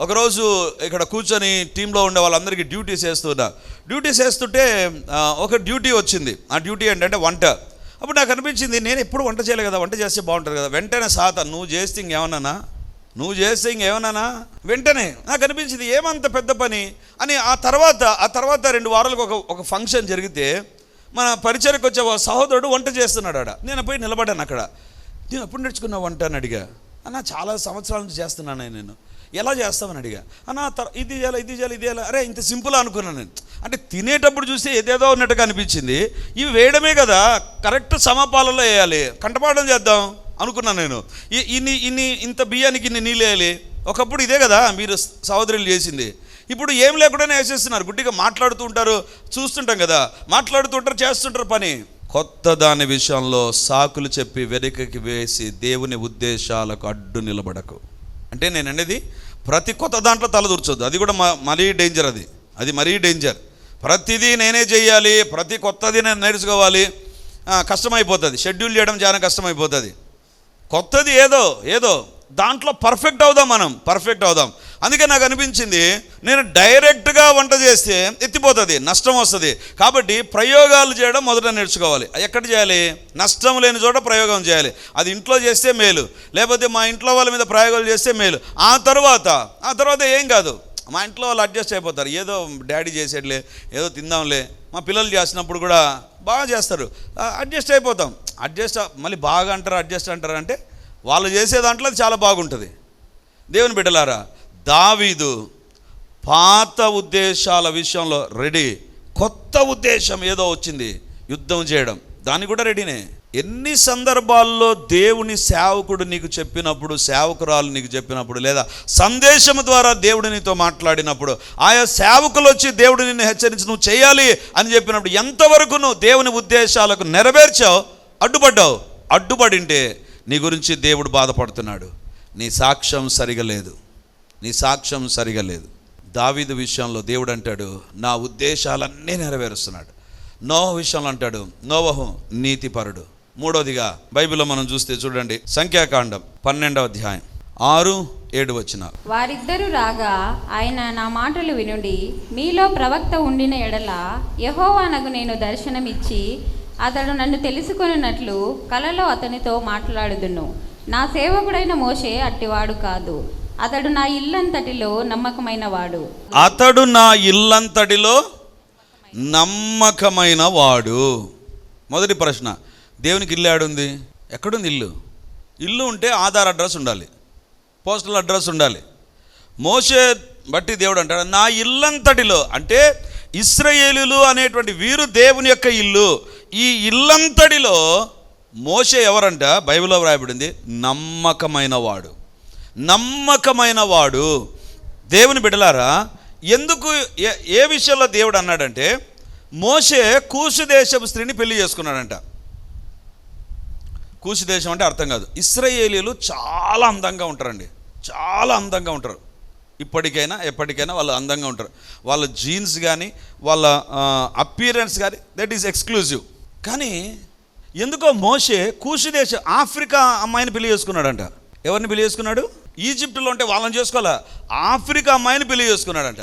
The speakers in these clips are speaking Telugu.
ఒకరోజు ఇక్కడ కూర్చొని టీంలో ఉండే వాళ్ళందరికీ డ్యూటీస్ వేస్తున్నా డ్యూటీస్ వేస్తుంటే ఒక డ్యూటీ వచ్చింది. ఆ డ్యూటీ ఏంటంటే వంట. అప్పుడు నాకు అనిపించింది నేను ఎప్పుడు వంట చేయలేదు కదా వంట చేస్తే బాగుంటుంది కదా. వెంటనే సాత నువ్వు చేస్తే ఇంకేమన్నానా? నువ్వు చేస్తే ఇంకేమన్నానా? వెంటనే నాకు అనిపించింది ఏమంత పెద్ద పని? అని ఆ తర్వాత ఆ తర్వాత రెండు వారాలకు ఒక ఒక ఫంక్షన్ జరిగితే మన పరిచయకు వచ్చే సహోదరుడు వంట చేస్తున్నాడు ఆడ. నేను పోయి నిలబడ్డాను అక్కడ. నేను ఎప్పుడు నేర్చుకున్నా వంట? అని అడిగా. అన్న చాలా సంవత్సరాల నుంచి చేస్తున్నాను నేను. ఎలా చేస్తామని అడిగా. అన్న ఇది చేయాలి ఇది చేయాలి ఇది చేయాలి. అరే ఇంత సింపుల్ అనుకున్నాను నేను. అంటే తినేటప్పుడు చూస్తే ఏదేదో ఉన్నట్టుగా అనిపించింది. ఇవి వేయడమే కదా కరెక్ట్ సమపాలలో వేయాలి. కంటపాఠం చేద్దాం అనుకున్నాను నేను. ఇన్ని ఇన్ని ఇంత బియ్యానికి ఇన్ని నీళ్ళు వేయాలి. ఒకప్పుడు ఇదే కదా మీరు సహోదరులు చేసింది. ఇప్పుడు ఏం లేకుండానే వేసేస్తున్నారు. గుడ్డిగా మాట్లాడుతూ ఉంటారు చూస్తుంటాం కదా. మాట్లాడుతుంటారు చేస్తుంటారు పని. కొత్త దాని విషయంలో సాకులు చెప్పి వెనుకకి వేసి దేవుని ఉద్దేశాలకు అడ్డు నిలబడకు. అంటే నేను అనేది ప్రతి కొత్త దాంట్లో తలదూర్చొద్దు అది కూడా మ- మరీ డేంజర్ అది. అది మరీ డేంజర్ ప్రతిదీ నేనే చేయాలి ప్రతి కొత్తది నేను నేర్చుకోవాలి. కష్టమైపోతుంది. షెడ్యూల్ చేయడం చాలా కష్టమైపోతుంది. కొత్తది ఏదో ఏదో దాంట్లో పర్ఫెక్ట్ అవుదాం మనం పర్ఫెక్ట్ అవుదాం. అందుకే నాకు అనిపించింది నేను డైరెక్ట్గా వంట చేస్తే ఎత్తిపోతుంది నష్టం వస్తుంది. కాబట్టి ప్రయోగాలు చేయడం మొదట నేర్చుకోవాలి. ఎక్కడ చేయాలి? నష్టం లేని చోట ప్రయోగం చేయాలి. అది ఇంట్లో చేస్తే మేలు. లేకపోతే మా ఇంట్లో వాళ్ళ మీద ప్రయోగాలు చేస్తే మేలు. ఆ తర్వాత ఆ తర్వాత ఏం కాదు. మా ఇంట్లో వాళ్ళు అడ్జస్ట్ అయిపోతారు. ఏదో డాడీ చేసేట్లే ఏదో తిందాంలే. మా పిల్లలు చేసినప్పుడు కూడా బాగా చేస్తారు. అడ్జస్ట్ అయిపోతాం. అడ్జస్ట్ మళ్ళీ బాగా అంటారు అడ్జస్ట్ అంటారు అంటే వాళ్ళు చేసే దాంట్లో అది చాలా బాగుంటుంది. దేవుని బిడ్డలారా దావీదు పాత ఉద్దేశాల విషయంలో రెడీ. కొత్త ఉద్దేశం ఏదో వచ్చింది యుద్ధం చేయడం. దాన్ని కూడా రెడీనే. ఎన్ని సందర్భాల్లో దేవుని సేవకుడు నీకు చెప్పినప్పుడు సేవకురాలు నీకు చెప్పినప్పుడు లేదా సందేశం ద్వారా దేవుడు నీతో మాట్లాడినప్పుడు ఆయా సేవకులు వచ్చి దేవుడు నిన్ను హెచ్చరించి నువ్వు చేయాలి అని చెప్పినప్పుడు ఎంతవరకు నువ్వు దేవుని ఉద్దేశాలకు నెరవేర్చావు? అడ్డుపడ్డావు? అడ్డుపడింటే నీ గురించి దేవుడు బాధపడుతున్నాడు. నీ సాక్ష్యం సరిగా లేదు నీ సాక్ష్యం సరిగా లేదు. దావీదు విషయంలో దేవుడు అంటాడు నా ఉద్దేశాలన్నీ నెరవేరుస్తున్నాడు. నోవ విషయంలో అంటాడు నోవహు నీతిపరుడు. మూడోదిగా బైబిల్లో మనం చూస్తే చూడండి సంఖ్యాకాండం పన్నెండవ అధ్యాయం ఆరు ఏడు వచ్చిన. వారిద్దరూ రాగా ఆయన నా మాటలు వినుడి మీలో ప్రవక్త ఉండిన ఎడల యహోవానగు నేను దర్శనమిచ్చి అతడు నన్ను తెలుసుకొనున్నట్లు కలలో అతనితో మాట్లాడుదును. నా సేవకుడైన మోషే అట్టివాడు కాదు. అతడు నా ఇల్లంతటిలో నమ్మకమైన వాడు అతడు నా ఇల్లంతటిలో నమ్మకమైన వాడు మొదటి ప్రశ్న దేవునికి ఇల్లు ఆడుంది ఎక్కడుంది ఇల్లు? ఇల్లు ఉంటే ఆధార్ అడ్రస్ ఉండాలి పోస్టల్ అడ్రస్ ఉండాలి. మోసే బట్టి దేవుడు అంటాడు నా ఇల్లంతటిలో అంటే ఇస్రయేలులు అనేటువంటి వీరు దేవుని యొక్క ఇల్లు. ఈ ఇల్లంతటిలో మోసే ఎవరంట? బైబిల్లో వ్రాయబడింది నమ్మకమైన వాడు నమ్మకమైన వాడు. దేవుని బిడలారా ఎందుకు ఏ విషయంలో దేవుడు అన్నాడంటే మోసే కూసు దేశపు స్త్రీని పెళ్ళి చేసుకున్నాడంట. కూసు దేశం అంటే అర్థం కాదు. ఇస్రాయేలీలు చాలా అందంగా ఉంటారండి. చాలా అందంగా ఉంటారు. ఇప్పటికైనా ఎప్పటికైనా వాళ్ళు అందంగా ఉంటారు. వాళ్ళ జీన్స్ కానీ వాళ్ళ అపీరెన్స్ కానీ దట్ ఈస్ ఎక్స్క్లూజివ్ కానీ ఎందుకో మోషే కూసు దేశం ఆఫ్రికా అమ్మాయిని పెళ్ళి చేసుకున్నాడంట. ఎవరిని పెళ్ళి చేసుకున్నాడు? ఈజిప్టులో ఉంటే వాళ్ళని చేసుకోవాలా? ఆఫ్రికా అమ్మాయిని పెళ్ళి చేసుకున్నాడంట.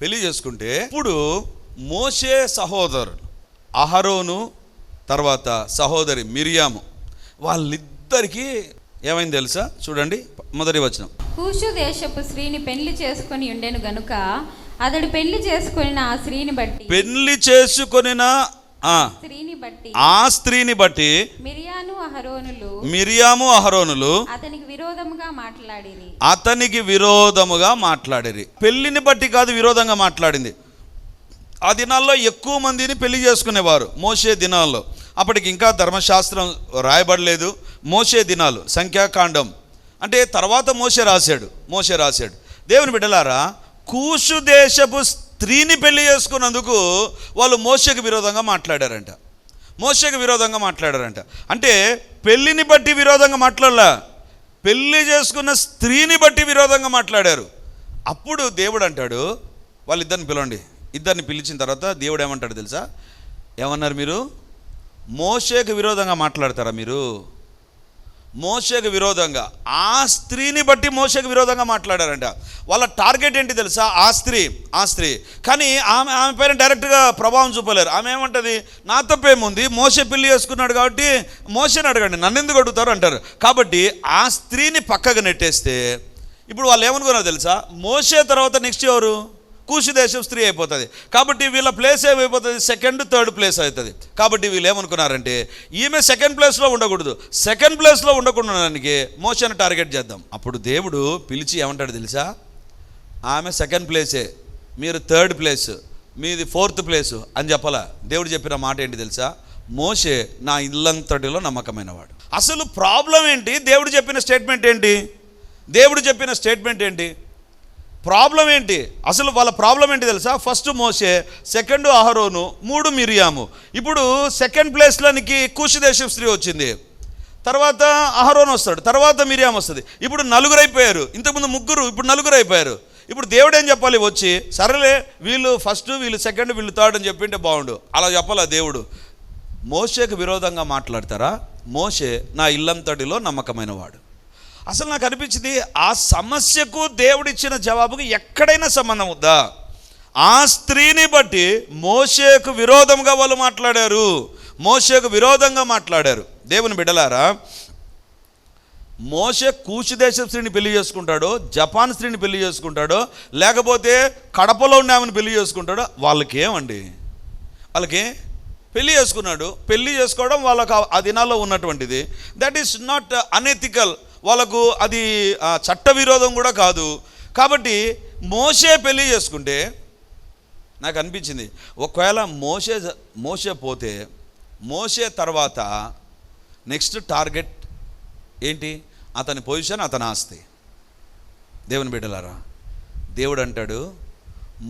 పెళ్ళి చేసుకుంటే ఇప్పుడు మోషే సహోదరుడు అహరోను తర్వాత సహోదరి మిరియాము వాళ్ళిద్దరికీ ఏమైంది తెలుసా? చూడండి మొదటి వచనం. కూషు దేశపు స్త్రీని పెళ్ళి చేసుకొని ఉండెను గనుక అతడు పెళ్ళి చేసుకొని ఆ స్త్రీని బట్టి పెళ్ళి చేసుకొనిన ఆ, స్త్రీని బట్టి ఆ స్త్రీని బట్టి మిరియాను అహరోనులు మిరియాము అహరోనులు అతనికి మాట్లాడిరి. అతనికి విరోధముగా మాట్లాడిరి. పెళ్ళిని బట్టి కాదు విరోధంగా మాట్లాడింది. ఆ దినాల్లో ఎక్కువ మందిని పెళ్ళి చేసుకునేవారు మోసే దినాల్లో. అప్పటికి ఇంకా ధర్మశాస్త్రం రాయబడలేదు. మోసే దినాలు సంఖ్యాకాండం. అంటే తర్వాత మోసే రాశాడు మోసే రాశాడు. దేవుని బిడ్డలారా కూసు దేశపు స్త్రీని పెళ్ళి చేసుకున్నందుకు వాళ్ళు మోసకు విరోధంగా మాట్లాడారంట. మోసకు విరోధంగా మాట్లాడారంట. అంటే పెళ్ళిని బట్టి విరోధంగా మాట్లాడలే? పెళ్ళి చేసుకున్న స్త్రీని బట్టి విరోధంగా మాట్లాడారు. అప్పుడు దేవుడు అంటాడు వాళ్ళిద్దరిని పిలవండి. ఇద్దరిని పిలిచిన తర్వాత దేవుడు ఏమంటాడు తెలుసా? ఏమన్నారు మీరు? మోషేకు విరోధంగా మాట్లాడతారా మీరు? మోషకు విరోధంగా. ఆ స్త్రీని బట్టి మోషకు విరోధంగా మాట్లాడారంట. వాళ్ళ టార్గెట్ ఏంటి తెలుసా? ఆ స్త్రీ ఆ స్త్రీ. కానీ ఆమె ఆమె పైన డైరెక్ట్గా ప్రభావం చూపలేరు. ఆమె ఏమంటది? నా తప్పేముంది? మోసే పెళ్ళి చేసుకున్నాడు కాబట్టి మోసని అడగండి. నన్ను ఎందుకు అడుగుతారు? అంటారు. కాబట్టి ఆ స్త్రీని పక్కకు నెట్టేస్తే ఇప్పుడు వాళ్ళు ఏమనుకున్నారు తెలుసా? మోసే తర్వాత నెక్స్ట్ ఎవరు? కూసి దేశం స్త్రీ అయిపోతుంది. కాబట్టి వీళ్ళ ప్లేస్ ఏమైపోతుంది? సెకండ్ థర్డ్ ప్లేస్ అవుతుంది. కాబట్టి వీళ్ళు ఏమనుకున్నారంటే ఈమె సెకండ్ ప్లేస్లో ఉండకూడదు. సెకండ్ ప్లేస్లో ఉండకుండానికి మోషన్ టార్గెట్ చేద్దాం. అప్పుడు దేవుడు పిలిచి ఏమంటాడు తెలుసా? ఆమె సెకండ్ ప్లేసే మీరు థర్డ్ ప్లేస్ మీది ఫోర్త్ ప్లేస్ అని చెప్పాలా? దేవుడు చెప్పిన మాట ఏంటి తెలుసా? మోషే నా ఇల్లంతటిలో నమ్మకమైనవాడు. అసలు ప్రాబ్లం ఏంటి? దేవుడు చెప్పిన స్టేట్మెంట్ ఏంటి? దేవుడు చెప్పిన స్టేట్మెంట్ ఏంటి? ప్రాబ్లం ఏంటి? అసలు వాళ్ళ ప్రాబ్లం ఏంటి తెలుసా? ఫస్ట్ మోసే సెకండ్ అహరోను మూడు మిరియాము. ఇప్పుడు సెకండ్ ప్లేస్లోనికి దేశం స్త్రీ వచ్చింది. తర్వాత అహరోన్ వస్తాడు తర్వాత మిరియాం వస్తుంది. ఇప్పుడు నలుగురు అయిపోయారు. ఇంతకుముందు ముగ్గురు ఇప్పుడు నలుగురు అయిపోయారు. ఇప్పుడు దేవుడు ఏం చెప్పాలి? వచ్చి సరేలే వీళ్ళు ఫస్ట్ వీళ్ళు సెకండ్ వీళ్ళు థర్డ్ అని చెప్పింటే బాగుండు. అలా చెప్పాలా దేవుడు? మోసేకు విరోధంగా మాట్లాడతారా? మోషే నా ఇల్లంతటిలో నమ్మకమైన వాడు అసలు నాకు అనిపించింది ఆ సమస్యకు దేవుడిచ్చిన జవాబుకి ఎక్కడైనా సంబంధం ఉందా? ఆ స్త్రీని బట్టి మోషేకు విరోధంగా వాళ్ళు మాట్లాడారు. మోషేకు విరోధంగా మాట్లాడారు. దేవుని బిడ్డలారా మోసే కూచి దేశం స్త్రీని పెళ్ళి చేసుకుంటాడో జపాన్ స్త్రీని పెళ్ళి చేసుకుంటాడో లేకపోతే కడపలో ఉండే ఆమెను పెళ్ళి చేసుకుంటాడో వాళ్ళకేమండి? వాళ్ళకి పెళ్ళి చేసుకున్నాడు. పెళ్ళి చేసుకోవడం వాళ్ళకు ఆ దినాల్లో ఉన్నటువంటిది. దట్ ఈస్ నాట్ అనెథికల్ వాళ్ళకు అది ఆ, చట్ట విరోధం కూడా కాదు. కాబట్టి మోసే పెళ్ళి చేసుకుంటే నాకు అనిపించింది ఒకవేళ మోసే మోసే పోతే మోసే తర్వాత నెక్స్ట్ టార్గెట్ ఏంటి? అతని పొజిషన్ అతని ఆస్తి. దేవుని బిడ్డలారా దేవుడు అంటాడు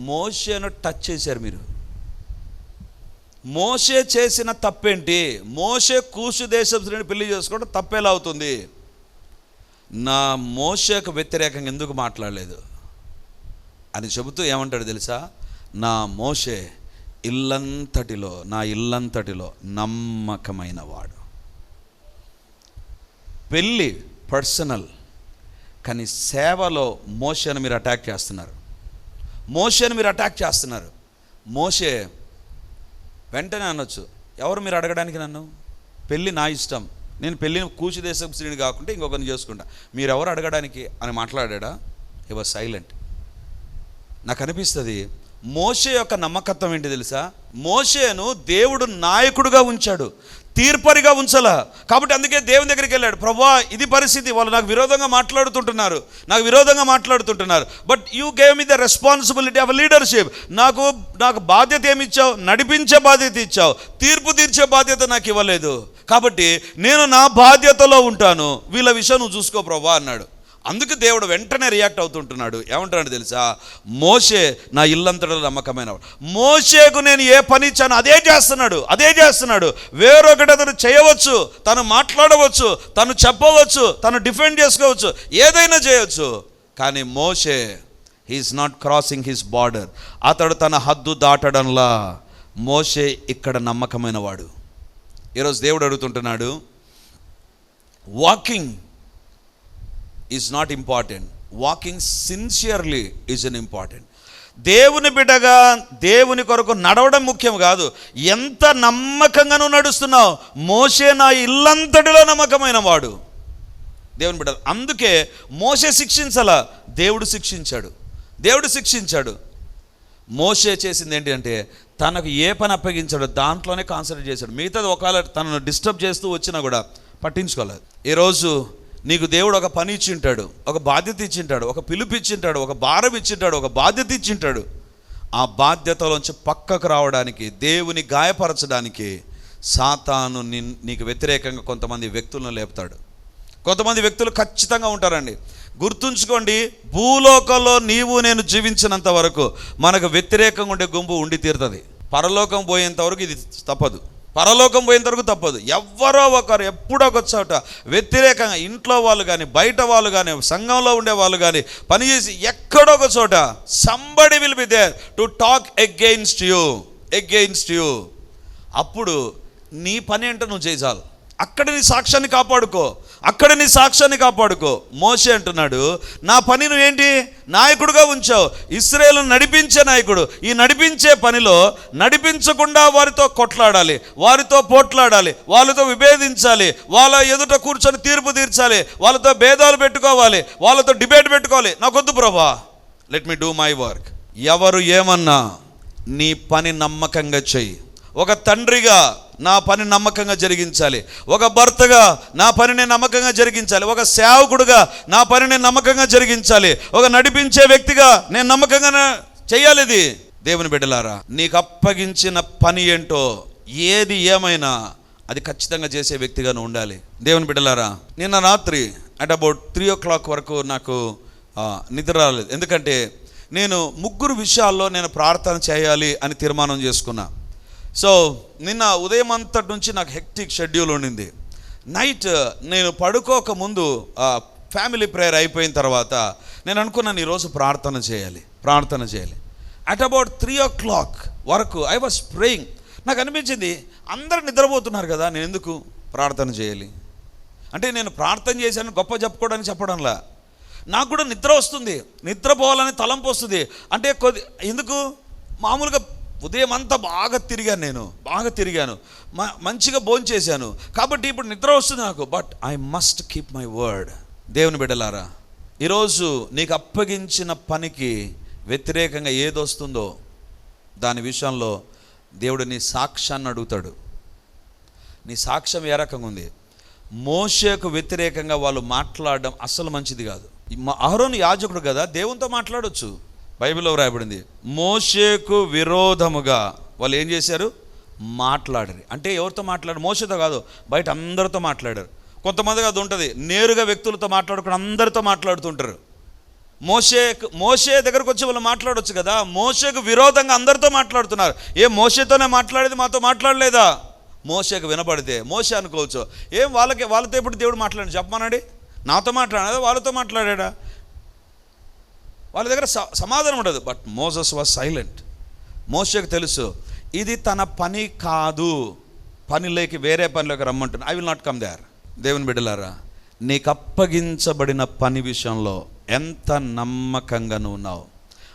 మోసేను టచ్ చేశారు మీరు. మోషే చేసిన తప్పేంటి? మోషే కూసు దేశం స్త్రీని పెళ్ళి చేసుకోవడం తప్పేలా అవుతుంది? నా మోషకు వ్యతిరేకంగా ఎందుకు మాట్లాడలేదు? అని చెబుతూ ఏమంటాడు తెలుసా? నా మోషే ఇల్లంతటిలో నా ఇల్లంతటిలో నమ్మకమైన వాడు పెళ్ళి పర్సనల్ కానీ సేవలో మోసను మీరు అటాక్ చేస్తున్నారు. మోసను మీరు అటాక్ చేస్తున్నారు. మోషే వెంటనే అనొచ్చు ఎవరు మీరు అడగడానికి నన్ను? పెళ్ళి నా ఇష్టం. నేను పెళ్ళిని కూచి దేశం స్త్రీని కాకుండా ఇంకొకరిని చేసుకుంటా. మీరెవరు అడగడానికి అని మాట్లాడా ఈ వాజ్ సైలెంట్ నాకు అనిపిస్తుంది మోషే యొక్క నమ్మకత్వం ఏంటి తెలుసా? మోషేను దేవుడు నాయకుడుగా ఉంచాడు తీర్పరిగా ఉంచలా. కాబట్టి అందుకే దేవుని దగ్గరికి వెళ్ళాడు ప్రభా ఇది పరిస్థితి. వాళ్ళు నాకు విరోధంగా మాట్లాడుతుంటున్నారు నాకు విరోధంగా మాట్లాడుతుంటున్నారు. But you gave me the responsibility of leadership నాకు నాకు బాధ్యత ఏమి ఇచ్చావు? నడిపించే బాధ్యత ఇచ్చావు. తీర్పు తీర్చే బాధ్యత నాకు ఇవ్వలేదు. కాబట్టి నేను నా బాధ్యతలో ఉంటాను వీళ్ళ విషయం నువ్వు చూసుకో ప్రభా అన్నాడు. అందుకు దేవుడు వెంటనే రియాక్ట్ అవుతుంటున్నాడు. ఏమంటున్నాడు తెలుసా? మోషే నా ఇల్లంతటా నమ్మకమైన మోసేకు మోషేకు నేను ఏ పని ఇచ్చాను అదే చేస్తున్నాడు అదే చేస్తున్నాడు. వేరొకటి అతను చేయవచ్చు తను మాట్లాడవచ్చు తను చెప్పవచ్చు తను డిఫెండ్ చేసుకోవచ్చు ఏదైనా చేయవచ్చు కానీ మోషే he's not crossing his border అతడు తన హద్దు దాటడంలా మోషే ఇక్కడ నమ్మకమైన వాడు. ఈరోజు దేవుడు అడుగుతుంటున్నాడు walking is not important walking sincerely is unimportant దేవుని బిడ్డగా దేవుని కొరకు నడవడం ముఖ్యం కాదు. ఎంత నమ్మకంగా నువ్వు నడుస్తున్నావు మోసే నా ఇల్లంతటిలో నమ్మకమైన వాడు. దేవుని బిడ్డ అందుకే మోసే శిక్షించాల దేవుడు శిక్షించాడు. దేవుడు శిక్షించాడు. మోసే చేసింది ఏంటి అంటే తనకు ఏ పని అప్పగించాడో దాంట్లోనే కాన్సన్ట్రేట్ చేశాడు. మిగతాది ఒకవేళ తనను డిస్టర్బ్ చేస్తూ వచ్చినా కూడా పట్టించుకోలేదు. ఈరోజు నీకు దేవుడు ఒక పని ఇచ్చింటాడు ఒక బాధ్యత ఇచ్చింటాడు ఒక పిలుపు ఇచ్చింటాడు ఒక భారం ఇచ్చింటాడు ఒక బాధ్యత ఇచ్చింటాడు. ఆ బాధ్యతలోంచి పక్కకు రావడానికి దేవుని గాయపరచడానికి సాతాను నిన్ నీకు వ్యతిరేకంగా కొంతమంది వ్యక్తులను లేపుతాడు. కొంతమంది వ్యక్తులు ఖచ్చితంగా ఉంటారండి. గుర్తుంచుకోండి భూలోకంలో నీవు నేను జీవించినంత వరకు మనకు వ్యతిరేకంగా ఉండే గుంపు ఉండి తీరుతుంది. పరలోకం పోయేంత వరకు ఇది తప్పదు. పరలోకం పోయేంత వరకు తప్పదు. ఎవరో ఒకరు ఎప్పుడో ఒక చోట వ్యతిరేకంగా ఇంట్లో వాళ్ళు కానీ బయట వాళ్ళు కానీ సంఘంలో ఉండే వాళ్ళు కానీ పనిచేసి ఎక్కడో ఒక చోట somebody will be there to talk against you against you అప్పుడు నీ పని ఏంటో నువ్వు చేయాలి అక్కడ నీ సాక్ష్యాన్ని కాపాడుకో. అక్కడ నీ సాక్ష్యాన్ని కాపాడుకో. మోసే అంటున్నాడు నా పని నువ్వేంటి నాయకుడుగా ఉంచావు. ఇస్రాయేల్ నడిపించే నాయకుడు. ఈ నడిపించే పనిలో నడిపించకుండా వారితో కొట్లాడాలి వారితో పోట్లాడాలి వాళ్ళతో విభేదించాలి వాళ్ళ ఎదుట కూర్చొని తీర్పు తీర్చాలి వాళ్ళతో భేదాలు పెట్టుకోవాలి వాళ్ళతో డిబేట్ పెట్టుకోవాలి. నాకొద్దు ప్రభా let me do my work ఎవరు ఏమన్నా నీ పని నమ్మకంగా చెయ్యి. ఒక తండ్రిగా నా పని నమ్మకంగా జరిగించాలి. ఒక భర్తగా నా పనిని నమ్మకంగా జరిగించాలి. ఒక సేవకుడుగా నా పనిని నమ్మకంగా జరిగించాలి. ఒక నడిపించే వ్యక్తిగా నేను నమ్మకంగా చేయాలి ఇది. దేవుని బిడ్డలారా నీకు అప్పగించిన పని ఏంటో ఏది ఏమైనా అది ఖచ్చితంగా చేసే వ్యక్తిగానే ఉండాలి. దేవుని బిడ్డలారా నిన్న రాత్రి at about three o'clock వరకు నాకు నిద్ర రాలేదు. ఎందుకంటే నేను ముగ్గురు విషయాల్లో నేను ప్రార్థన చేయాలి అని తీర్మానం చేసుకున్నా. సో నిన్న ఉదయం అంతటి నుంచి నాకు హెక్టిక్ షెడ్యూల్ ఉండింది. నైట్ uh, నేను పడుకోక ముందు ఫ్యామిలీ ప్రేయర్ అయిపోయిన తర్వాత నేను అనుకున్నాను ఈరోజు ప్రార్థన చేయాలి ప్రార్థన చేయాలి. At about three o'clock వరకు ఐ వాస్ ప్రేయింగ్ నాకు అనిపించింది అందరు నిద్రపోతున్నారు కదా నేను ఎందుకు ప్రార్థన చేయాలి? అంటే నేను ప్రార్థన చేశాను గొప్ప చెప్పుకోవడానికి చెప్పడంలా. నాకు కూడా నిద్ర వస్తుంది నిద్రపోవాలని తలంపు వస్తుంది. అంటే కొద్ది ఎందుకు? మామూలుగా ఉదయం అంతా బాగా తిరిగాను నేను. బాగా తిరిగాను. మ- మంచిగా భోంచేశాను కాబట్టి ఇప్పుడు నిద్ర వస్తుంది నాకు. But I must keep my word దేవుని బిడ్డలారా ఈరోజు నీకు అప్పగించిన పనికి వ్యతిరేకంగా ఏది వస్తుందో దాని విషయంలో దేవుడు నీ సాక్ష్యాన్ని అడుగుతాడు. నీ సాక్ష్యం ఏ రకంగా ఉంది? మోషేకు వ్యతిరేకంగా వాళ్ళు మాట్లాడడం అస్సలు మంచిది కాదు. మా- అహరోను యాజకుడు కదా దేవునితో మాట్లాడొచ్చు. బైబిల్లో వ్రాయబడింది. మోషేకు విరోధముగా వాళ్ళు ఏం చేశారు? మాట్లాడరు. అంటే ఎవరితో మాట్లాడారు? మోసతో కాదు బయట అందరితో మాట్లాడారు. కొంతమందిగా అది ఉంటుంది. నేరుగా వ్యక్తులతో మాట్లాడుకుని అందరితో మాట్లాడుతుంటారు. మోసే మోషే దగ్గరకు వచ్చి వాళ్ళు మాట్లాడొచ్చు కదా? మోషేకు విరోధంగా అందరితో మాట్లాడుతున్నారు. ఏ మోసేతోనే మాట్లాడేది మాతో మాట్లాడలేదా? మోషేకు వినపడితే మోషే అనుకోవచ్చు. ఏం వాళ్ళకి వాళ్ళతో ఎప్పుడు దేవుడు మాట్లాడి చెప్పమన్నాడు నాతో మాట్లాడాడా? వాళ్ళతో మాట్లాడా వాళ్ళ దగ్గర స- సమాధానం ఉండదు. బట్ మోసస్ వాజ్ సైలెంట్ మోసకు తెలుసు ఇది తన పని కాదు. పనిలోకి వేరే పనిలోకి రమ్మంటున్నా. I will not come there దేవుని బిడ్డలారా నీకు అప్పగించబడిన పని విషయంలో ఎంత నమ్మకంగా నువ్వు ఉన్నావు?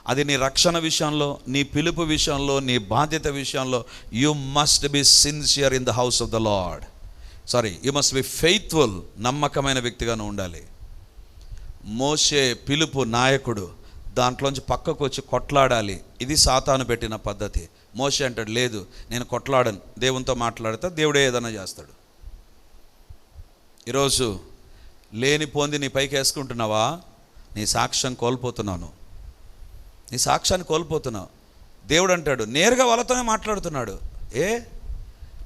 అది నీ రక్షణ విషయంలో నీ పిలుపు విషయంలో నీ బాధ్యత విషయంలో you must be sincere in the house of the Lord sorry you must be faithful నమ్మకమైన వ్యక్తిగా నువ్వు ఉండాలి. మోషే పిలుపు నాయకుడు. దాంట్లోంచి పక్కకు వచ్చి కొట్లాడాలి. ఇది సాతాను పెట్టిన పద్ధతి. మోషే అంటాడు లేదు నేను కొట్లాడను. దేవునితో మాట్లాడితే దేవుడే ఏదైనా చేస్తాడు. ఈరోజు లేని పొంది నీ పైకి వేసుకుంటున్నావా? నీ సాక్ష్యం కోల్పోతున్నాను. నీ సాక్ష్యాన్ని కోల్పోతున్నావు. దేవుడు అంటాడు నేరుగా వాళ్ళతోనే మాట్లాడుతున్నాడు. ఏ?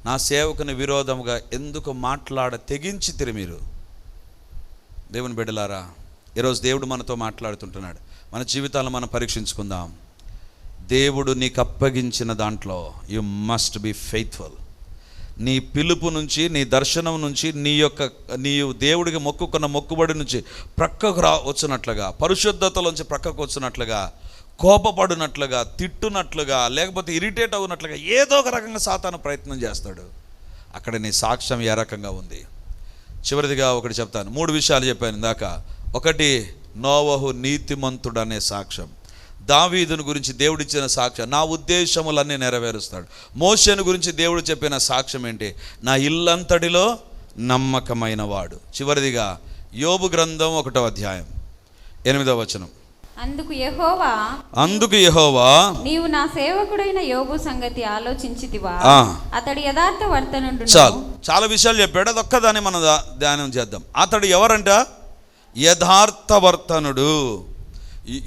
నా సేవకుని విరోధముగా ఎందుకు మాట్లాడ తెగించి తిరి మీరు? దేవుని బిడ్డలారా ఈరోజు దేవుడు మనతో మాట్లాడుతుంటున్నాడు. మన జీవితాలను మనం పరీక్షించుకుందాం. దేవుడు నీకు అప్పగించిన దాంట్లో యు మస్ట్ బి ఫెయిత్ఫుల్ నీ పిలుపు నుంచి నీ దర్శనం నుంచి నీ యొక్క నీ దేవుడికి మొక్కుకున్న మొక్కుబడి నుంచి ప్రక్కకు రా వచ్చినట్లుగా పరిశుద్ధతలోంచి ప్రక్కకు వచ్చినట్లుగా కోపపడినట్లుగా తిట్టునట్లుగా లేకపోతే ఇరిటేట్ అవునట్లుగా ఏదో ఒక రకంగా సాతాను ప్రయత్నం చేస్తాడు. అక్కడ నీ సాక్ష్యం ఏ రకంగా ఉంది? చివరిదిగా ఒకటి చెప్తాను. మూడు విషయాలు చెప్పాను ఇందాక. ఒకటి నోవహు నీతిమంతుడు అనే సాక్ష్యం. దావీదుని గురించి దేవుడిచ్చిన సాక్ష్యం. నా ఉద్దేశములన్నీ నెరవేరుస్తాడు. మోషను గురించి దేవుడు చెప్పిన సాక్ష్యం ఏంటి? నా ఇల్లంతటిలో నమ్మకమైన వాడు చివరిదిగా యోబు గ్రంథం ఒకటో అధ్యాయం ఎనిమిదవ వచనం. అందుకు యెహోవా అందుకు యెహోవా నీవు నా సేవకుడైన యోబు సంగతి ఆలోచించితివా. అతడి యథార్థ వర్తనుడు చాలు. చాలా విషయాలు చెప్పాడు. అదొక్కదాన్ని మనం ధ్యానం చేద్దాం. అతడు ఎవరంట? యథార్థవర్తనుడు.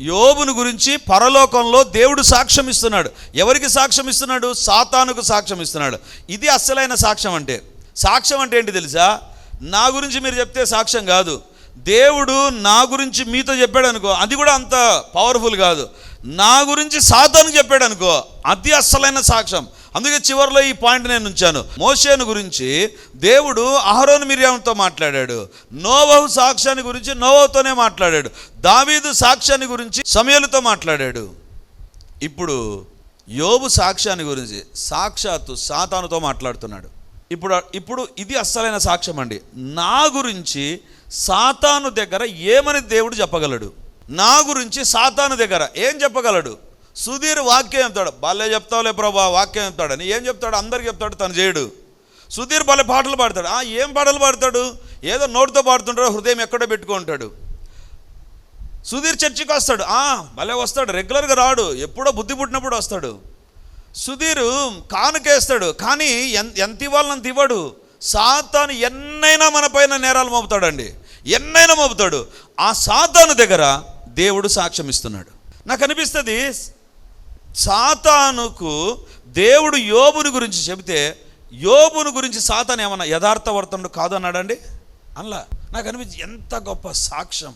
యోబును గురించి పరలోకంలో దేవుడు సాక్ష్యం ఇస్తున్నాడు ఎవరికి సాక్ష్యం ఇస్తున్నాడు సాతానుకు సాక్ష్యం ఇస్తున్నాడు ఇది అస్సలైన సాక్ష్యం అంటే. సాక్ష్యం అంటే ఏంటి తెలుసా? నా గురించి మీరు చెప్తే సాక్ష్యం కాదు. దేవుడు నా గురించి మీతో చెప్పాడు అనుకో అది కూడా అంత పవర్ఫుల్ కాదు. నా గురించి సాతాను చెప్పాడు అనుకో అది అస్సలైన సాక్ష్యం. అందుకే చివరిలో ఈ పాయింట్ నేను ఉంచాను. మోషేను గురించి దేవుడు అహరోన్ మిర్యాముతో మాట్లాడాడు. నోవహు సాక్ష్యాన్ని గురించి నోవహుతోనే మాట్లాడాడు. దావీదు సాక్ష్యాన్ని గురించి సమయలతో మాట్లాడాడు. ఇప్పుడు యోబు సాక్ష్యాన్ని గురించి సాక్షాత్తు సాతానుతో మాట్లాడుతున్నాడు. ఇప్పుడు ఇప్పుడు ఇది అస్సలైన సాక్ష్యం అండి నా గురించి సాతాను దగ్గర ఏమని దేవుడు చెప్పగలడు? నా గురించి సాతాను దగ్గర ఏం చెప్పగలడు? సుధీర్ వాక్యం చెప్తాడు. బాలే చెప్తావులే ప్రభా వాక్యం చెప్తాడని ఏం చెప్తాడు? అందరికి చెప్తాడు తను చేయడు. సుధీర్ భలే పాటలు పాడతాడు. ఆ ఏం పాటలు పాడతాడు? ఏదో నోటితో పాడుతుంటాడు హృదయం ఎక్కడో పెట్టుకుంటాడు. సుధీర్ చర్చికి వస్తాడు. ఆ భలే వస్తాడు. రెగ్యులర్గా రాడు. ఎప్పుడో బుద్ధి పుట్టినప్పుడు వస్తాడు. సుధీర్ కానుకేస్తాడు. కానీ ఎంత ఎంత ఇవ్వాలంత ఇవ్వడు. సాతాను ఎన్నైనా మన పైన నేరాలు మోపుతాడండి. ఎన్నైనా మోపుతాడు. ఆ సాతాను దగ్గర దేవుడు సాక్ష్యం ఇస్తున్నాడు. నాకు అనిపిస్తుంది సాతానుకు దేవుడు యోబుని గురించి చెబితే యోబుని గురించి సాతాను ఏమన్నా యథార్థవర్తనుడు కాదు అన్నాడండి? అనలా. నాకు అనిపించి ఎంత గొప్ప సాక్ష్యం.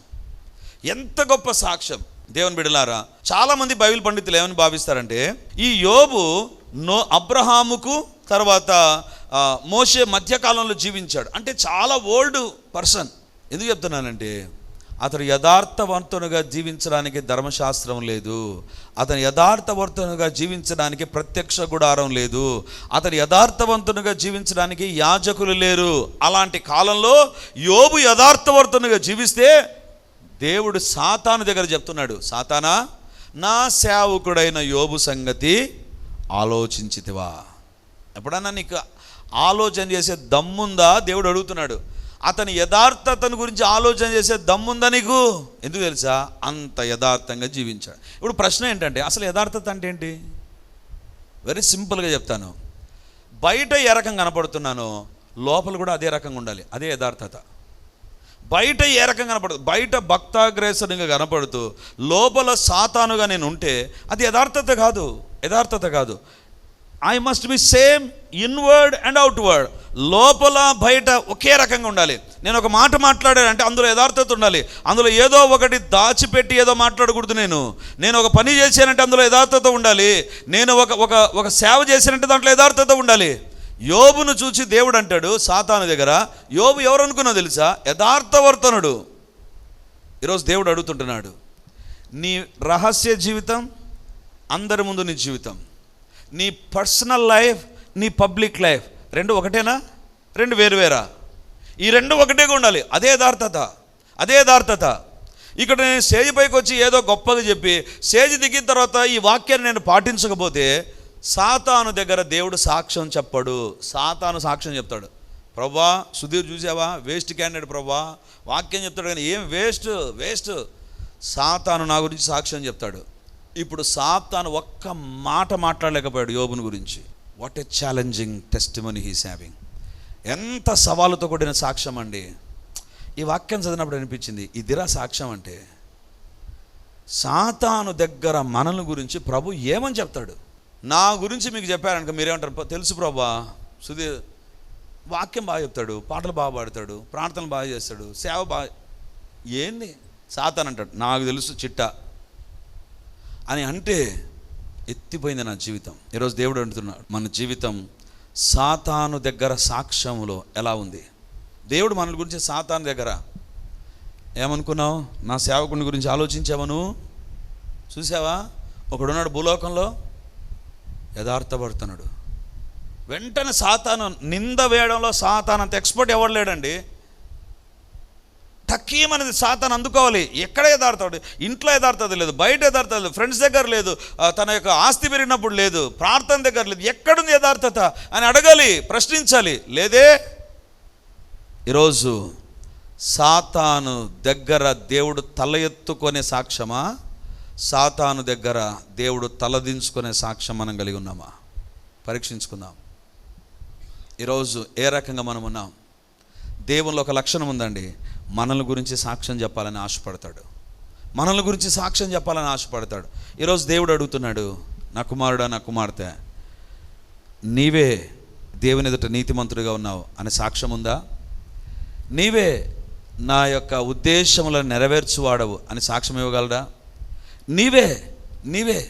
ఎంత గొప్ప సాక్ష్యం. దేవుని బిడలారా చాలామంది బైబిల్ పండితులు ఏమని భావిస్తారంటే ఈ యోబు నో అబ్రహాముకు తర్వాత మోసే మోషే మధ్యకాలంలో జీవించాడు. అంటే చాలా ఓల్డ్ పర్సన్. ఎందుకు చెప్తున్నానంటే అతడు యథార్థవంతునుగా జీవించడానికి ధర్మశాస్త్రం లేదు. అతను యథార్థవంతునిగా జీవించడానికి ప్రత్యక్ష గుడారం లేదు. అతను యథార్థవంతునిగా జీవించడానికి యాజకులు లేరు. అలాంటి కాలంలో యోబు యథార్థవర్తునిగా జీవిస్తే దేవుడు సాతాను దగ్గర చెప్తున్నాడు సాతానా నా సేవకుడైన యోబు సంగతి ఆలోచించితివా. ఎప్పుడన్నా నీకు ఆలోచన చేసే దమ్ముందా? దేవుడు అడుగుతున్నాడు అతని యథార్థతను గురించి ఆలోచన చేసే దమ్ముందా నీకు? ఎందుకు తెలుసా? అంత యథార్థంగా జీవించాడు. ఇప్పుడు ప్రశ్న ఏంటంటే అసలు యథార్థత అంటే ఏంటి? వెరీ సింపుల్గా చెప్తాను. బయట ఏ రకంగా కనపడుతున్నానో లోపల కూడా అదే రకంగా ఉండాలి. అదే యథార్థత. బయట ఏ రకంగా కనపడుతుంది బయట భక్తాగ్రేసరంగా కనపడుతూ లోపల సాతానుగా నేను ఉంటే అది యథార్థత కాదు. యథార్థత కాదు. I must be same inward and outward లోపల బయట ఒకే రకంగా ఉండాలి. నేను ఒక మాట మాట్లాడానంటే అందులో యథార్థత ఉండాలి. అందులో ఏదో ఒకటి దాచిపెట్టి ఏదో మాట్లాడకూడదు నేను. నేను ఒక పని చేశానంటే అందులో యథార్థత ఉండాలి. నేను ఒక ఒక ఒక సేవ చేశానంటే దాంట్లో యథార్థత ఉండాలి. యోబును చూసి దేవుడు అంటాడు సాతాను దగ్గర యోబు ఎవరు అనుకున్నా తెలుసా యథార్థవర్తనుడు ఈరోజు దేవుడు అడుగుతుంటున్నాడు నీ రహస్య జీవితం అందరి ముందు నీ జీవితం. నీ పర్సనల్ లైఫ్ నీ పబ్లిక్ లైఫ్. రెండు ఒకటేనా? రెండు వేరువేరా? ఈ రెండు ఒకటేగా ఉండాలి. అదే యథార్థత. అదే యథార్థత. ఇక్కడ నేను స్టేజ్ పైకి వచ్చి ఏదో గొప్పగా చెప్పి స్టేజ్ దిగిన తర్వాత ఈ వాక్యాన్ని నేను పాటించకపోతే సాతాను దగ్గర దేవుడు సాక్ష్యం చెప్పాడు. సాతాను సాక్ష్యం చెప్తాడు. ప్రభా సుధీర్ చూసావా? వేస్ట్ క్యాండిడేట్ ప్రభా వాక్యం చెప్తాడు కానీ ఏం వేస్ట్? వేస్ట్. సాతాను నా గురించి సాక్ష్యం చెప్తాడు. ఇప్పుడు సాతాను ఒక్క మాట మాట్లాడలేకపోయాడు యోబుని గురించి. What a challenging testimony he's having ఎంత సవాలుతో కూడిన సాక్ష్యం అండి. ఈ వాక్యం చదివినప్పుడు అనిపించింది ఇదిరా సాక్ష్యం అంటే సాతాను దగ్గర మనల గురించి ప్రభు ఏమని చెప్తాడు? నా గురించి మీకు చెప్పారనుక మీరేమంటారు? తెలుసు ప్రభా సుధీర్ వాక్యం బాగా చెప్తాడు పాటలు బాగా పాడతాడు ప్రార్థనలు బాగా చేస్తాడు సేవ బాగా ఏంది? సాతాన్ అంటాడు నాకు తెలుసు చిట్టా. అని అంటే ఎత్తిపోయింది నా జీవితం. ఈరోజు దేవుడు అంటున్నాడు మన జీవితం సాతాను దగ్గర సాక్ష్యంలో ఎలా ఉంది? దేవుడు మన గురించి సాతాను దగ్గర. ఏమనుకున్నావు? నా సేవకుని గురించి ఆలోచించావా నువ్వు చూసావా? ఒకడున్నాడు భూలోకంలో యథార్థపడుతున్నాడు. వెంటనే సాతాను నింద వేయడంలో సాతాను అంత ఎక్స్పర్ట్ ఎవరు లేడండి? తక్కీమనేది సాతాను అందుకోవాలి. ఎక్కడ ఎదార్తాడు ఇంట్లో ఎదార్తది లేదు బయట ఎదార్తది లేదు ఫ్రెండ్స్ దగ్గర లేదు తన యొక్క ఆస్తి పెరిగినప్పుడు లేదు ప్రార్థన దగ్గర లేదు ఎక్కడుంది యథార్థత అని అడగాలి ప్రశ్నించాలి. లేదే ఈరోజు సాతాను దగ్గర దేవుడు తల ఎత్తుకునే సాక్ష్యమా? సాతాను దగ్గర దేవుడు తలదించుకునే సాక్ష్యం మనం కలిగి ఉన్నామా? పరీక్షించుకుందాం. ఈరోజు ఏ రకంగా మనం ఉన్నాం? దేవునిలో ఒక లక్షణం ఉందండి. మనల గురించి సాక్ష్యం చెప్పాలని ఆశపడతాడు. మనల్ని గురించి సాక్ష్యం చెప్పాలని ఆశపడతాడు. ఈరోజు దేవుడు అడుగుతున్నాడు నా కుమారుడా నా కుమార్తె నీవే దేవుని ఎదుట నీతిమంతుడిగా ఉన్నావు అనే సాక్ష్యం ఉందా? నీవే నా యొక్క ఉద్దేశములను నెరవేర్చువాడవు అని సాక్ష్యం ఇవ్వగలరా నీవే నీవే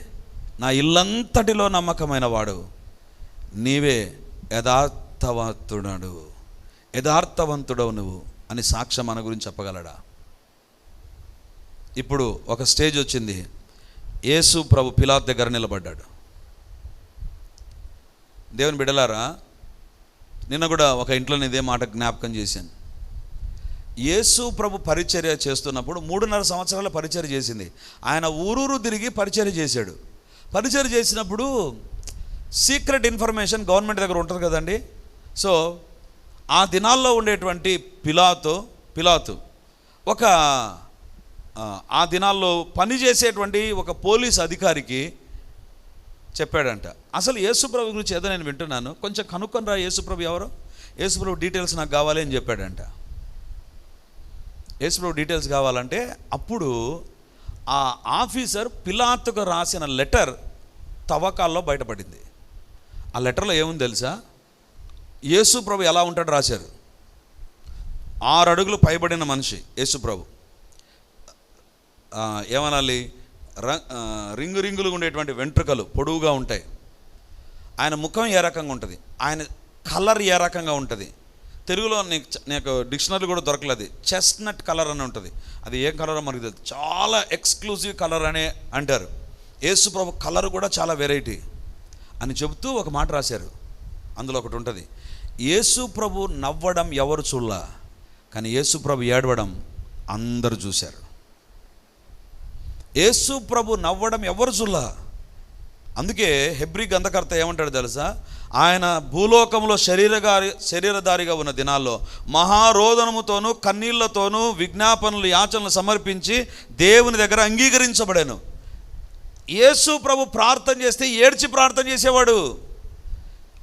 నా ఇల్లంతటిలో నమ్మకమైన వాడు. నీవే యథార్థవంతుడు యథార్థవంతుడవు నువ్వు. అని సాక్ష్యం మన గురించి చెప్పగలడా? ఇప్పుడు ఒక స్టేజ్ వచ్చింది. యేసు ప్రభు పిలాత్ దగ్గర నిలబడ్డాడు. దేవుని బిడలారా నిన్న కూడా ఒక ఇంట్లో ఇదే మాట జ్ఞాపకం చేశాను. యేసు ప్రభు పరిచర్య చేస్తున్నప్పుడు మూడున్నర సంవత్సరాల పరిచర్య చేసింది. ఆయన ఊరూరు తిరిగి పరిచర్య చేశాడు. పరిచర్య చేసినప్పుడు సీక్రెట్ ఇన్ఫర్మేషన్ గవర్నమెంట్ దగ్గర ఉంటుంది కదండి. సో ఆ దినాల్లో ఉండేటువంటి పిలాతు పిలాతు ఒక ఆ, దినాల్లో పనిచేసేటువంటి ఒక పోలీస్ అధికారికి చెప్పాడంట. అసలు యేసుప్రభు గురించి ఏదో నేను వింటున్నాను. కొంచెం కనుక్కొని రా యేసుప్రభు ఎవరు? యేసుప్రభు డీటెయిల్స్ నాకు కావాలి అని చెప్పాడంట. యేసుప్రభు డీటెయిల్స్ కావాలంటే అప్పుడు ఆ ఆఫీసర్ పిలాత్కు రాసిన లెటర్ తవ్వకాల్లో బయటపడింది. ఆ లెటర్లో ఏముంది తెలుసా? యేసు ప్రభు ఎలా ఉంటాడు రాశారు. ఆరు అడుగులు పైబడిన మనిషి యేసు ప్రభు. ఏమనాలి? రింగు రింగులు ఉండేటువంటి వెంట్రుకలు పొడవుగా ఉంటాయి. ఆయన ముఖం ఏ రకంగా ఉంటుంది? ఆయన కలర్ ఏ రకంగా ఉంటుంది? తెలుగులో నీకు నీకు డిక్షనరీ కూడా దొరకలేదు. చెస్ట్నట్ కలర్ అని ఉంటుంది. అది ఏ కలర్ మనకు తెలియదు చాలా ఎక్స్క్లూజివ్ కలర్ అనే అంటారు. యేసు ప్రభు కలర్ కూడా చాలా వెరైటీ అని చెబుతూ ఒక మాట రాశారు. అందులో ఒకటి ఉంటుంది. యేసు ప్రభు నవ్వడం ఎవరు చూడలా? కానీ యేసు ప్రభు ఏడవడం అందరూ చూశారు. యేసు ప్రభు నవ్వడం ఎవరు చూడలా? అందుకే హెబ్రి గంధకర్త ఏమంటాడు తెలుసా? ఆయన భూలోకంలో శరీరగారి శరీరధారిగా ఉన్న దినాల్లో మహారోదనముతోనూ కన్నీళ్ళతోనూ విజ్ఞాపనలు యాచనలు సమర్పించి దేవుని దగ్గర అంగీకరించబడాను. యేసు ప్రభు ప్రార్థన చేస్తే ఏడ్చి ప్రార్థన చేసేవాడు.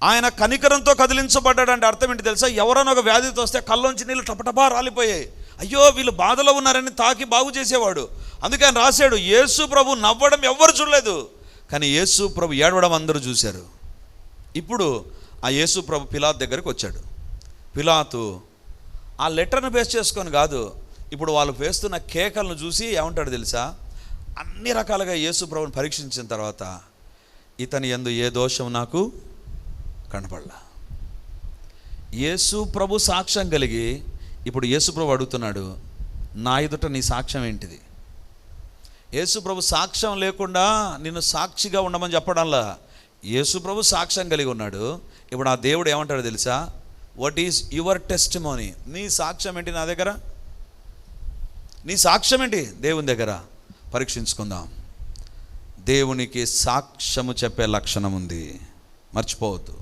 ఆయన కనికరంతో కదిలించబడ్డాడంటే అర్థం ఏంటి తెలుసా? ఎవరైనా ఒక వ్యాధితో వస్తే కళ్ళలోంచి నీళ్ళు టపటపా రాలిపోయాయి. అయ్యో వీళ్ళు బాధలో ఉన్నారని తాకి బాగు చేసేవాడు. అందుకే ఆయన రాశాడు యేసు ప్రభు నవ్వడం ఎవ్వరు చూడలేదు. కానీ యేసు ప్రభు ఏడవడం అందరూ చూశారు. ఇప్పుడు ఆ యేసు ప్రభు పిలాత్ దగ్గరికి వచ్చాడు. పిలాతు ఆ లెటర్ను బేస్ చేసుకొని కాదు ఇప్పుడు వాళ్ళు వేస్తున్న కేకలను చూసి ఏమంటాడు తెలుసా? అన్ని రకాలుగా యేసు ప్రభుని పరీక్షించిన తర్వాత ఇతని ఎందు ఏ దోషం నాకు కనపడలా. యేసు ప్రభు సాక్ష్యం కలిగి ఇప్పుడు యేసు ప్రభు అడుగుతున్నాడు నా ఎదుట నీ సాక్ష్యం ఏంటిది? యేసు ప్రభు సాక్ష్యం లేకుండా నిన్ను సాక్షిగా ఉండమని చెప్పడంలా. యేసు ప్రభు సాక్ష్యం కలిగి ఉన్నాడు. ఇప్పుడు ఆ దేవుడు ఏమంటాడు తెలుసా? వాట్ ఈజ్ యువర్ టెస్ట్ నీ సాక్ష్యం ఏంటి నా దగ్గర? నీ సాక్ష్యం ఏంటి? దేవుని దగ్గర. పరీక్షించుకుందాం. దేవునికి సాక్ష్యము చెప్పే లక్షణం ఉంది. మర్చిపోవద్దు.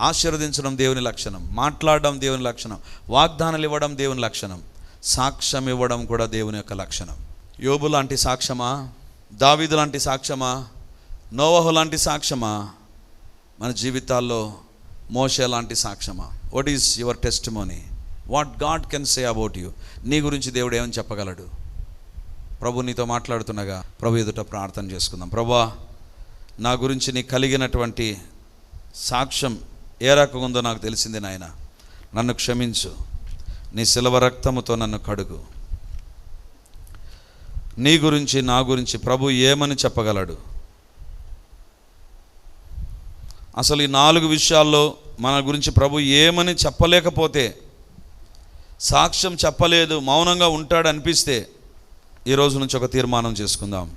ఆశీర్వదించడం దేవుని లక్షణం మాట్లాడడం దేవుని లక్షణం వాగ్దానాలు ఇవ్వడం దేవుని లక్షణం సాక్ష్యం ఇవ్వడం కూడా దేవుని యొక్క లక్షణం. యోబు లాంటి సాక్ష్యమా? దావీదు లాంటి సాక్ష్యమా? నోవహు లాంటి సాక్ష్యమా? మన జీవితాల్లో మోషే లాంటి సాక్ష్యమా? What is your testimony what God can say about you నీ గురించి దేవుడు ఏమని చెప్పగలడు? ప్రభు నీతో మాట్లాడుతుండగా ప్రభు ఎదుట ప్రార్థన చేసుకుందాం. ప్రభా నా గురించి నీ కలిగినటువంటి సాక్ష్యం ఏ రకంగా ఉందో నాకు తెలిసింది నాయన. నన్ను క్షమించు. నీ శిలవ రక్తముతో నన్ను కడుగు. నీ గురించి నా గురించి ప్రభు ఏమని చెప్పగలడు? అసలు ఈ నాలుగు విషయాల్లో మన గురించి ప్రభు ఏమని చెప్పలేకపోతే సాక్ష్యం చెప్పలేదు మౌనంగా ఉంటాడు అనిపిస్తే ఈ రోజు నుంచి ఒక తీర్మానం చేసుకుందాం.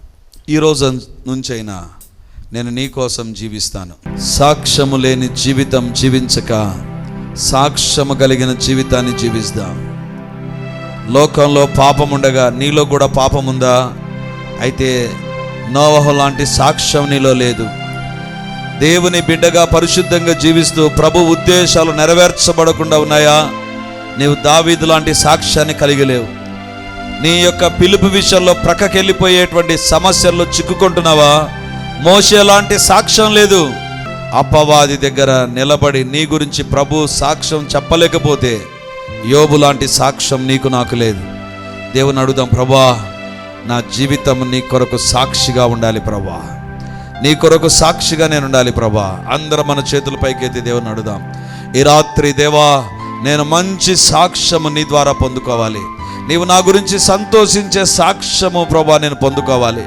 ఈ రోజు నుంచైనా నేను నీ కోసం జీవిస్తాను. సాక్ష్యము లేని జీవితం జీవించక సాక్ష్యము కలిగిన జీవితాన్ని జీవిస్తాం లోకంలో పాపం ఉండగా నీలో కూడా పాపం ఉందా అయితే నోవహు లాంటి సాక్ష్యం నీలో లేదు. దేవుని బిడ్డగా పరిశుద్ధంగా జీవిస్తూ ప్రభు ఉద్దేశాలు నెరవేర్చబడకుండా ఉన్నాయా? నీవు దావీదు లాంటి సాక్ష్యాన్ని కలిగి లేవు నీ యొక్క పిలుపు విషయంలో ప్రక్కకెళ్ళిపోయేటువంటి సమస్యల్లో చిక్కుకుంటున్నావా? మోసే లాంటి సాక్ష్యం లేదు. అపవాది దగ్గర నిలబడి నీ గురించి ప్రభు సాక్ష్యం చెప్పలేకపోతే యోబు లాంటి సాక్ష్యం నీకు నాకు లేదు. దేవుని అడుగుదాం ప్రభా నా జీవితం నీ కొరకు సాక్షిగా ఉండాలి ప్రభా. నీ కొరకు సాక్షిగా నేను ఉండాలి ప్రభా. అందరం మన చేతుల పైకెత్తి దేవుని అడుగుదాం. ఈ రాత్రి దేవా నేను మంచి సాక్ష్యము నీ ద్వారా పొందుకోవాలి. నీవు నా గురించి సంతోషించే సాక్ష్యము ప్రభా నేను పొందుకోవాలి.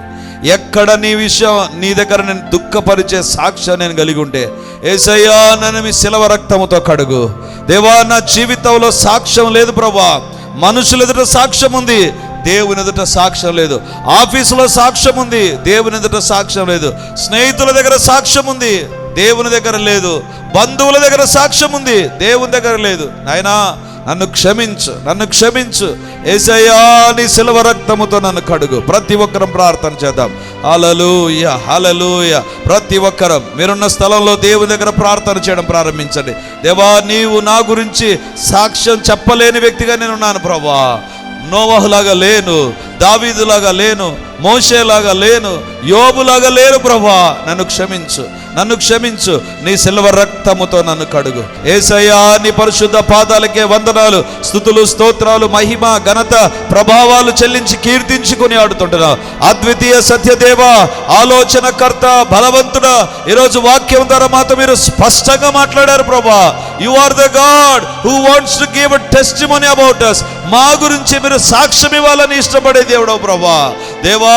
ఎక్కడ నీ విషయం నీ దగ్గర నేను దుఃఖపరిచే సాక్ష్యం నేను కలిగి ఉంటే ఏసయ్యా నన్ను మీ శిలవ రక్తముతో కడుగు. దేవా నా జీవితంలో సాక్ష్యం లేదు ప్రభా. మనుషుల ఎదుట సాక్ష్యం ఉంది దేవుని ఎదుట సాక్ష్యం లేదు. ఆఫీసులో సాక్ష్యం ఉంది దేవుని ఎదుట సాక్ష్యం లేదు. స్నేహితుల దగ్గర సాక్ష్యం ఉంది దేవుని దగ్గర లేదు. బంధువుల దగ్గర సాక్ష్యం ఉంది దేవుని దగ్గర లేదు. నాయనా నన్ను క్షమించు నన్ను క్షమించు. ఏసయ్యా నీ సిల్వ రక్తముతో నన్ను కడుగు. ప్రతి ఒక్కరం ప్రార్థన చేద్దాం. హలలుయ హలలుయ ప్రతి ఒక్కరం మీరున్న స్థలంలో దేవుని దగ్గర ప్రార్థన చేయడం ప్రారంభించండి. దేవా నీవు నా గురించి సాక్ష్యం చెప్పలేని వ్యక్తిగా నేను ఉన్నాను ప్రభా. నోవహులాగా లేను దావీదులాగా లేను మోషేలాగా లేను యోబులాగా లేను ప్రభా. నన్ను క్షమించు నన్ను క్షమించు. నీ సిల్వ రక్తముతో నన్ను కడుగు. ఏసయ్యా నీ పరిశుద్ధ పాదాలకే వందనాలు స్థుతులు స్తోత్రాలు మహిమ ఘనత ప్రభావాలు చెల్లించి కీర్తించుకుని ఆడుతుంటున్నా. అద్వితీయ సత్యదేవ ఆలోచనకర్త బలవంతుడ. ఈరోజు వాక్యం ద్వారా మాతో మీరు స్పష్టంగా మాట్లాడారు ప్రభా. You are the God who wants to give a testimony about us మా గురించి మీరు సాక్ష్యం ఇవ్వాలని ఇష్టపడే దేవుడవు ప్రభా. దేవా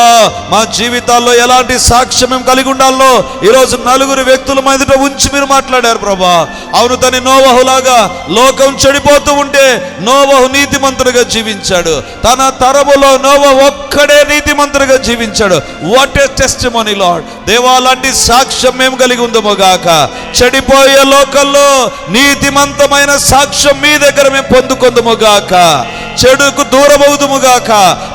మా జీవితాల్లో ఎలాంటి సాక్ష్యం మేము కలిగి ఉండాలో ఈరోజు నలుగురు వ్యక్తుల మీదట ఉంచి మీరు మాట్లాడారు ప్రభా. అవును తని నోవహులాగా లోకం చెడిపోతూ ఉంటే నోవహు నీతిమంతుడిగా జీవించాడు. తన తరములో నోవ ఒక్కడే నీతిమంతుడిగా జీవించాడు. What a testimony Lord దేవా లాంటి సాక్ష్యం మేము కలిగి ఉందము గాక. చెడిపోయే లోకల్లో నీతిమంతమైన సాక్ష్యం మీ దగ్గర మేము పొందుకుందము గాక. చెడుకు దూరమవుదుము గాక.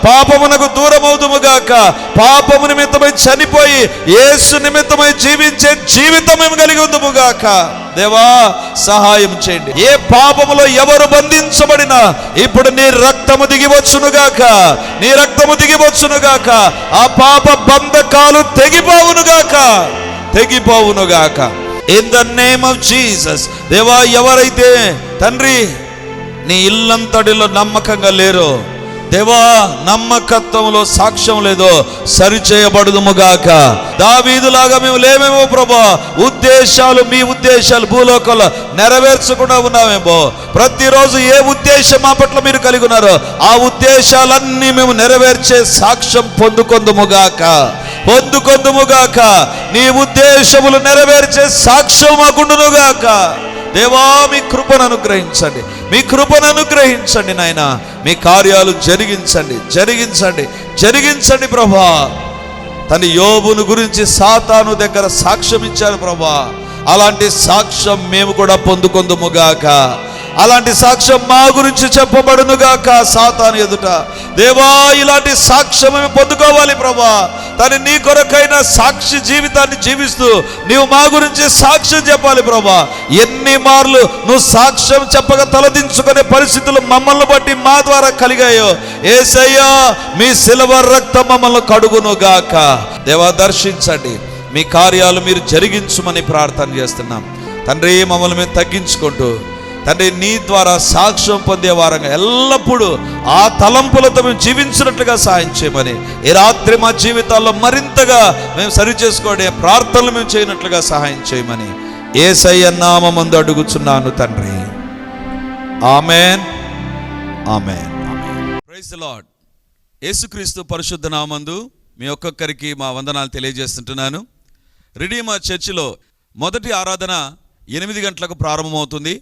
పాపమునకు దూరమవుదుము గాక పాపము నిమిత్తమై చనిపోయి యేసు నిమిత్తమై జీవించే జీవితం మేము కలిగి గాక దేవా సహాయం చేయండి. ఏ పాపములో ఎవరు బంధించబడినా ఇప్పుడు నీ రక్తము దిగివచ్చునుగాక నీ రక్తము దిగివచ్చునుగాక ఆ పాప బంధకాలు తెగిపోవునుగాక. తెగిపోవునుగాక. In the name of Jesus దేవా ఎవరైతే తండ్రి నీ ఇల్లంతటిలో నమ్మకంగా లేరో దేవా నమ్మకత్వంలో సాక్ష్యం లేదో సరిచేయబడుదుముగాక. దావీదులాగా మేము లేమేమో ప్రభా? ఉద్దేశాలు మీ ఉద్దేశాలు భూలోకంలో నెరవేర్చకుండా ఉన్నామేమో ప్రతిరోజు ఏ ఉద్దేశం మా పట్ల మీరు కలిగి ఉన్నారో ఆ ఉద్దేశాలన్నీ మేము నెరవేర్చే సాక్ష్యం పొందుకొందుముగాక. పొందుకొందుముగాక. నీ ఉద్దేశములు నెరవేర్చే సాక్ష్యం మాకుండునుగాక. దేవా మీ కృపను అనుగ్రహించండి. మీ కృపను అనుగ్రహించండి నాయన. మీ కార్యాలు జరిగించండి. జరిగించండి. జరిగించండి ప్రభా. తన యోబును గురించి సాతాను దగ్గర సాక్ష్యం ఇచ్చారు ప్రభా. అలాంటి సాక్ష్యం మేము కూడా పొందుకొందుముగాక అలాంటి సాక్ష్యం మా గురించి చెప్పబడునుగాక సాతాను ఎదుట. దేవా ఇలాంటి సాక్ష్యం మేము పొందుకోవాలి ప్రభా. తను నీ కొరకైన సాక్షి జీవితాన్ని జీవిస్తూ నీవు మా గురించి సాక్ష్యం చెప్పాలి ప్రభా. ఎన్ని మార్లు నువ్వు సాక్ష్యం చెప్పక తలదించుకునే పరిస్థితులు మమ్మల్ని బట్టి మా ద్వారా కలిగాయో. ఏసయ్యా మీ సిల్వర్ రక్తం మమ్మల్ని కడుగును గాక దేవా దర్శించండి. మీ కార్యాలు మీరు జరిగించుమని ప్రార్థన చేస్తున్నాం. తండ్రి మమ్మల్ని మేము తగ్గించుకుంటూ తండ్రి నీ ద్వారా సాక్ష్యం పొందే వారంగా ఎల్లప్పుడూ ఆ తలంపులతో మేము జీవించినట్లుగా సాయం చేయమని ఈ రాత్రి మా జీవితాల్లో మరింతగా మేము సరి చేసుకోవడే ప్రార్థనలు మేము చేయనట్లుగా సహాయం చేయమని ఏసయ్య నామందు అడుగుచున్నాను తండ్రి. ఆమెన్. ఆమెన్. ప్రైజ్ లార్డ్ యేసుక్రీస్తు పరిశుద్ధ నామందు మీ ఒక్కొక్కరికి మా వందనాలు తెలియజేస్తుంటున్నాను. రిడీమర్ చర్చిలో మొదటి ఆరాధన ఎనిమిది గంటలకు ప్రారంభమవుతుంది.